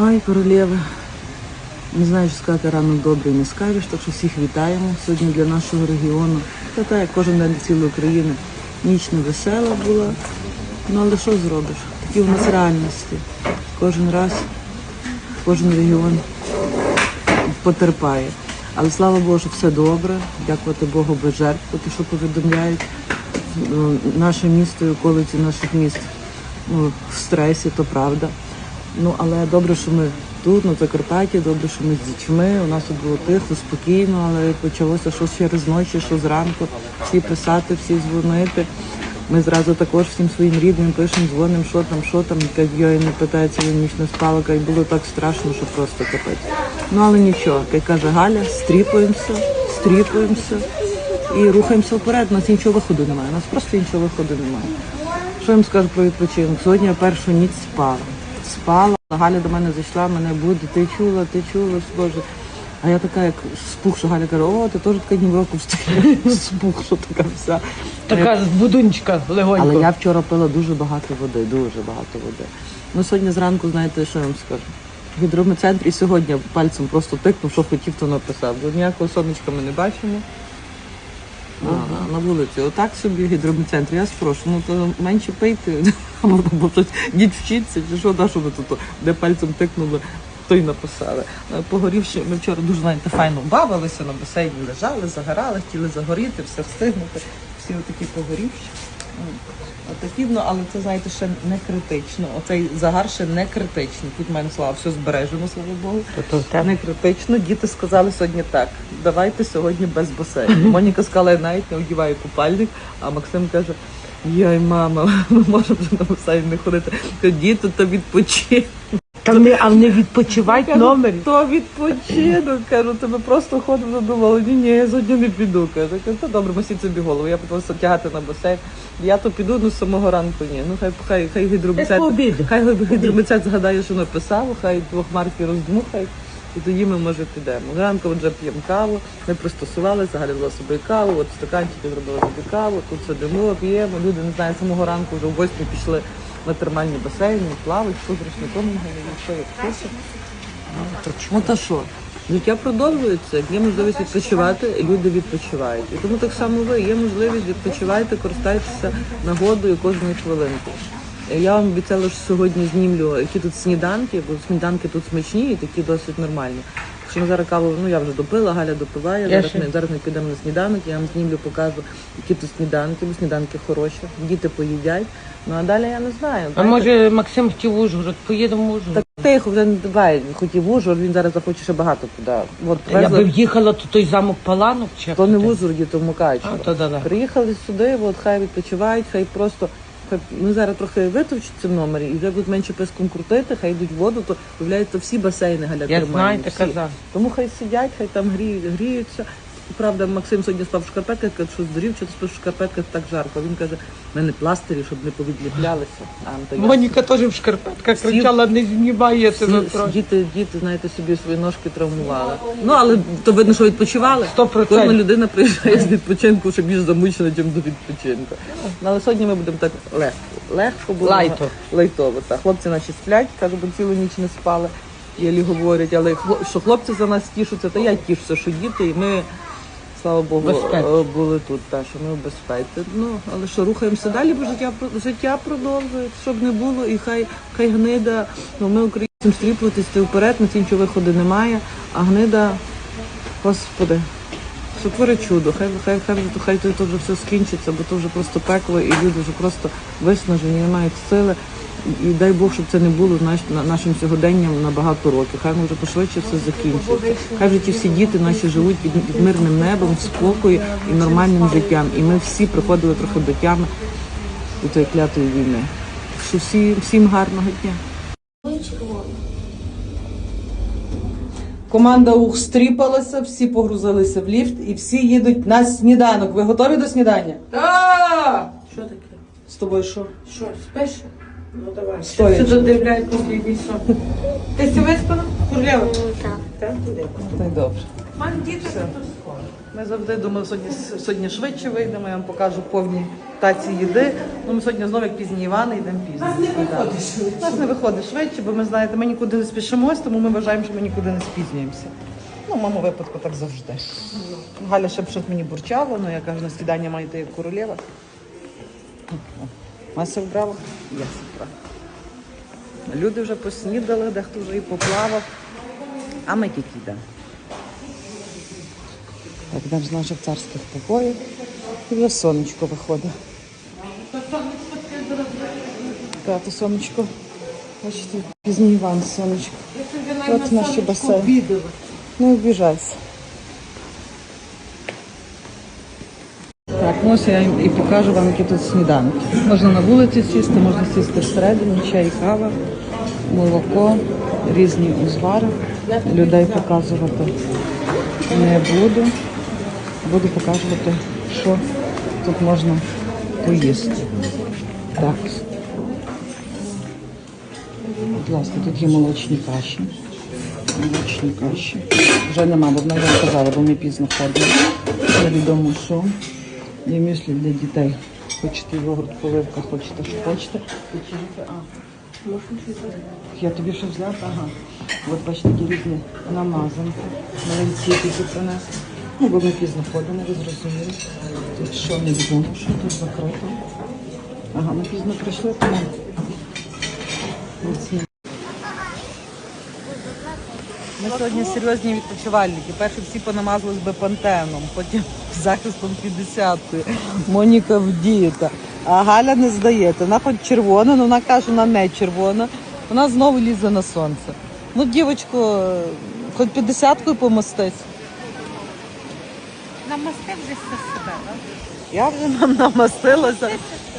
Ай, королева. Не знаю, що сказати ранок добрий не скажеш, так що всіх вітаємо сьогодні для нашого регіону. Та так, як кожен день для цілої України. Ніч не весела була. Ну але що зробиш? Такі в нас реальності. Кожен раз, кожен регіон потерпає. Але слава Богу, все добре. Дякувати Богу без жертв, поки що повідомляють. Ну, Наше місто і околиці наших міст ну, в стресі, то правда. Ну але добре, що ми тут, на Закарпатті, добре, що ми з дітьми. У нас тут було тихо, спокійно, але почалося що через ночі, що зранку, всі писати, всі дзвонити. Ми зразу також всім своїм рідним пишемо, дзвонимо, що там, що там, як йої не питається, він ніч не спала, як було так страшно, що просто капець. Ну але нічого, як каже Галя, стріпуємося, стріпуємося і рухаємося вперед. У нас іншого виходу немає. У нас просто іншого виходу немає. Що я вам скажу про відпочинок? Сьогодні я першу ніч спала. Спала, Галя до мене зайшла, мене буде, ти чула, ти чула, Боже. А я така, як спух, що Галя каже, о, ти теж така днів року встигла. Спух, що така вся. Така будунчика легонько. Але я вчора пила дуже багато води, дуже багато води. Ну сьогодні зранку, знаєте, що я вам скажу? В гідрометцентрі сьогодні пальцем просто тикнув, що хотів, то написав. Бо ніякого сонечка ми не бачимо. На вулиці. Отак собі в. Я спрошу, ну то менше пийте, або щось діть вчиться, чи що, да, що ви тут, де пальцем тикнули, то й написали. Е, Погорівши, ми вчора дуже знаєте, файно бавилися на басейні, лежали, загорали, хотіли загоріти, все встигнути. Всі отакі погорівші. Ну, але це, знаєте, ще не критично. Оцей загар ще не критичний. Тут в мене слава, все збережено, слава Богу. Не критично. Діти сказали сьогодні так. Давайте сьогодні без басейну. Моніка сказала, я навіть не одіваю купальник, а Максим каже. Йой, мама, ми можемо вже на басейн не ходити. Тоді Діти, то відпочинок. Та вони, а відпочивають в Кажу, номері. То відпочинок. Кажу, то ми просто ходимо додумали. Ні, ні, я сьогодні не піду. Кажу, кажу, та добре, масіть собі голову. Я почалася тягати на басейн. Я то піду, ну з самого ранку ні. Ну хай хай хай гідромецет, хай гідромецет згадає, що написав, хай двох марки роздмухає. І тоді ми може підемо. Зранку вже п'ємо каву, ми пристосувалися, Галя дала собі каву, от стаканчики зробила собі каву, тут сидимо, п'ємо. Люди не знаю, самого ранку вже в восьмій пішли на термальні басейни, плавають, що з рушником, що як пише. Ну та що? Життя продовжується, є можливість відпочивати, люди відпочивають. І тому так само ви є можливість відпочивайте, користайтеся нагодою кожної хвилинки. Я вам обіцяла, що сьогодні знімлю, які тут сніданки, бо сніданки тут смачні і такі досить нормальні. Ми зараз каву, ну я вже допила, Галя допиває. Я Зараз ще. ми зараз ми підемо на сніданок, я вам знімлю, покажу, які тут сніданки, бо сніданки хороші, діти поїдять. Ну а далі я не знаю. А знаєте. може Максим хотів в Ужгород, поїдемо в Ужгород. Так тихо, вже не давай, хотів в Ужгород, він зараз захоче ще багато туди. От Я привезли, би в'їхала, то той замок Паланок чи то не в то? Ужгороді, то в Мукачево. А, то да-да. Приїхали сюди, от хай відпочивають, хай просто. Хай ми зараз трохи витовчаться в номері і вже будуть менше писком крутити, хай йдуть в воду, то виявляється всі басейни галя Я всі. казав. Тому хай сидять, хай там гріють, гріються. Правда, Максим сьогодні спав в шкарпетках, каже, що здурів, що ти спиш в шкарпетках так жарко. Він каже, в мене пластирі, щоб не повідліплялися. А, ну, то я Моніка теж в шкарпетках кричала, не знімає всі, трохи. діти, діти, знаєте, собі свої ножки травмували. Ну, але то видно, що відпочивали. Сто процентів. Кожна людина приїжджає з відпочинку, ще більш замучена, ніж до відпочинку. Ну, але сьогодні ми будемо так легко. Легко було. Лайто. Лайтово. Так. Хлопці наші сплять, кажу, бо цілу ніч не спали. Єлі говорять, але хло- що хлопці за нас тішуться, то я тішуся, що діти, і ми, слава Богу, е, були тут, так, що ми в безпеці. Ну, але що, рухаємося далі, бо життя, життя продовжується, щоб не було, і хай, хай гнида, ну ми українцям стріпуватись йти вперед, на ці виходу немає, а гнида, господи, сотвори чудо, хай, хай, хай, хай, то вже все скінчиться, бо то вже просто пекло, і люди вже просто виснажені, не мають сили. І дай Бог, щоб це не було знаєш, нашим сьогоденням на багато років. Хай може пошвидше все закінчиться. Хай вже ті всі діти наші живуть під, під мирним небом, в спокою і нормальним життям. І ми всі приходили трохи до тями до тої клятої війни. Що всі, всім гарного дня. Команда УХ стріпалася, всі погрузилися в ліфт і всі їдуть на сніданок. Ви готові до снідання? Так! Що таке? З тобою що? Що, спиш? Ну давай. Стоячи. Що додивляють послідній сон? Ти си виспана? Курлєва? Так. Так, туди. Та й добре. Мам, діти, тут скоро. Ми завжди думали, сьогодні, сьогодні швидше вийдемо, я вам покажу повні таці їди. Ну, ми сьогодні знову як пізні Івани йдемо пізно. Нас не виходить швидше. У нас не виходить швидше, бо ми знаєте, ми нікуди не спішимось, тому ми вважаємо, що ми нікуди не спізнюємося. Ну, в моєму випадку так завжди. Галя ще б щось мені бурчала, ну я кажу, на свідання маю йти як королева. Мася вбрала, я вбрала. Люди вже поснідали, дехто вже і поплавав, а ми тільки йдемо. Так, йдемо з наших царських покоїв. І вже сонечко виходить. Так, то сонечко. Бачите, пізній Іван сонечко. От наші басейн. Не обіжайся. Так, ну ось я і покажу вам, які тут сніданки. Можна на вулиці сісти, можна сісти всередині, чай, кава, молоко, різні узвари. Людей показувати не буду. Буду показувати, що тут можна поїсти. Так. Будь ласка, тут є молочні каші. Молочні каші. Вже нема, бо вона вже казала, бо ми пізно ходимо. Невідомо що. Є мюслі для дітей. Хочете йогурт, поливка, хочете, що хочете. Я тобі що взяла? Ага. От бачите, такі різні намазанки. Маленькі які принесли. Ну, бо ми пізно ходимо, ви зрозуміли. Тут що не відомо, що тут закрито. Ага, ми пізно прийшли, тому. Ми сьогодні серйозні відпочивальники. Перші всі понамазались би пантеном, потім захистом 50-ї. Моніка вдієта. А Галя не здається. Вона хоч червона, але вона каже, вона не червона. Вона знову лізе на сонце. Ну, дівочко, хоч 50-кою помостись. Намасти вже все себе, так? Я вже нам намастилася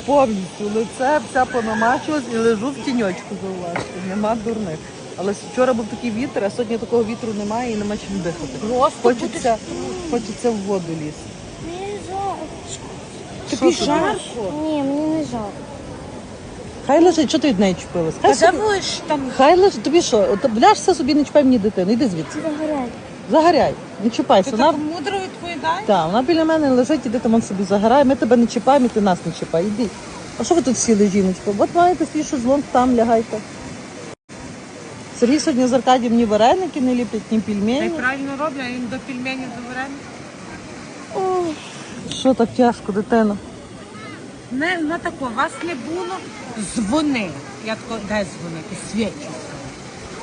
повністю. Лице вся понамачилась і лежу в тіньочку зауважте. Нема дурних. Але вчора був такий вітер, а сьогодні такого вітру немає і нема чим дихати. Просто Хочеться, хочеться в воду лізти. Мені жарко. Тобі жарко? Ні, мені не жарко. Хай лежить, що ти від неї чупилась? Хай, собі, там хай лежить, тобі що? От Бляшся собі, не чіпай мені дитину, йди звідси. Загоряй. Загоряй, не чіпайся. ти Вона, так мудро відповідаєш? та, вона біля мене лежить, іди там он собі загорай. Ми тебе не чіпаємо, і ти нас не чіпай. Іди. А що ви тут сіли, жіночко? От маєте свій шезлонг, там лягайте. Сергій сьогодні з Аркадієм ні вареники не ліплять, ні пельмені. правильно роблю, а їм до пельменів до варень. Що так тяжко, дитина? Не, на тако, вас не було, дзвони. Я тако, де дзвонити? Свічу.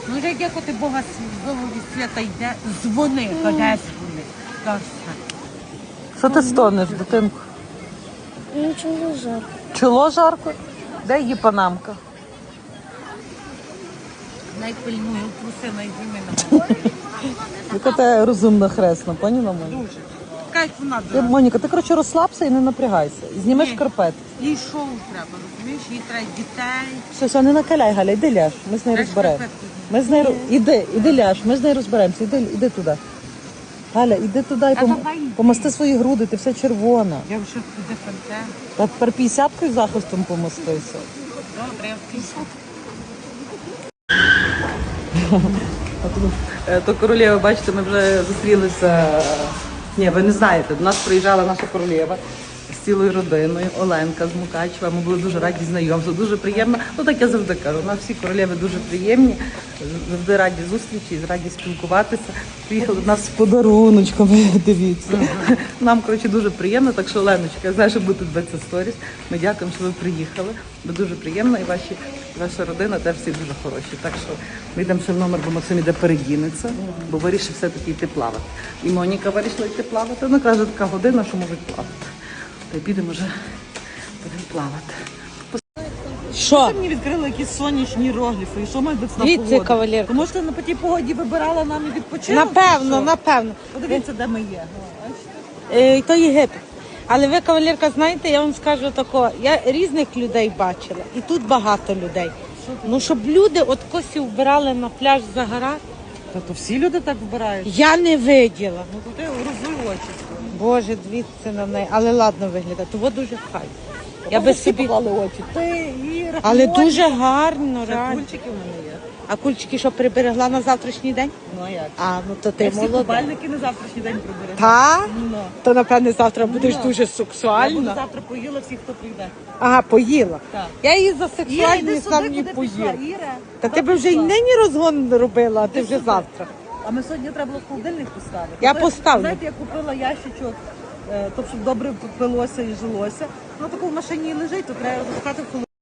Ну, вже як ти Бога Богові свята йде, дзвони, то де дзвони. Та все. Що ти стонеш, дитинку? Нічого жарко. Чоло жарко? Де її панамка? Найпильную труси, найзими на. Яка ти розумна хресна, поняла мене? Дуже. Вона Ти, дорога. Моніка, ти коротше розслабся і не напрягайся. І Зніми Ні. шкарпет. Їй шоу треба, розумієш? Їй треба дітей. Все, все, не накаляй, Галя, іди ляж. Ми з нею розберемо. шкарпетку Ми з нею ро- іди, іди ляж, ми з нею розберемося. Іди, іди туди. Галя, іди туди і Та пом... давай йди. помасти свої груди, ти все червона. Я вже туди фонтан. Та тепер 50 захистом помастися. Добре, я в 50. А то, е, королева, бачите, ми вже зустрілися. Ні, ви не знаєте, до нас приїжджала наша королева цілою родиною, Оленка з Мукачева. Ми були дуже раді знайомству, дуже приємно. Ну так я завжди кажу. У нас всі королеви дуже приємні, завжди раді зустрічі, раді спілкуватися. Приїхали до нас з подаруночками. Дивіться. Нам коротше дуже приємно. Так що Оленочка, я знаю, що буде 20 сторіс. Ми дякуємо, що ви приїхали. Бо дуже приємно, і ваші ваша родина теж всі дуже хороші. Так що ми йдемо ще в номер, бо Максим іде передінеться, бо вирішив все-таки йти плавати. І Моніка вирішила йти плавати. Вона каже, така година, що можуть плавати. Та й підемо вже будемо плавати. Що? Ти мені відкрили якісь сонячні рогліфи, і що має бути на Дивіться, погоду? кавалерка. Тому що на по тій погоді вибирала нам і відпочинок? Напевно, напевно. Подивіться, де ми є. Е, то Єгипет. Але ви, кавалерка, знаєте, я вам скажу тако, я різних людей бачила, і тут багато людей. Ну, щоб люди от косі вбирали на пляж загорати, Та то всі люди так вбирають. я не виділа. Ну то ти розуй очі. Боже, дивіться на неї. Але ладно виглядає. Того дуже хай. Я би всі собі. поклали очі. Ти, Іра, Але Моніка. дуже гарно, реально. кульчики в мене є. А кульчики, що приберегла на завтрашній день? Ну а як? А, ну то ти Всі молода. купальники на завтрашній день приберемо. Та? Ну. То напевне завтра будеш Ну. дуже Я буду сексуальна. завтра поїла всіх, хто прийде. Ага, поїла. Так. Я її за Іра, сексуальність сам сюди, не куди поїла. Іра, Та ти би вже й нині розгон робила, а ти вже завтра. А ми сьогодні треба було в холодильник поставити. Я поставлю. Знаєте, я купила ящичок, е, то щоб добре пилося і жилося. Ну тако в машині і лежить, то треба запускати в холодильник.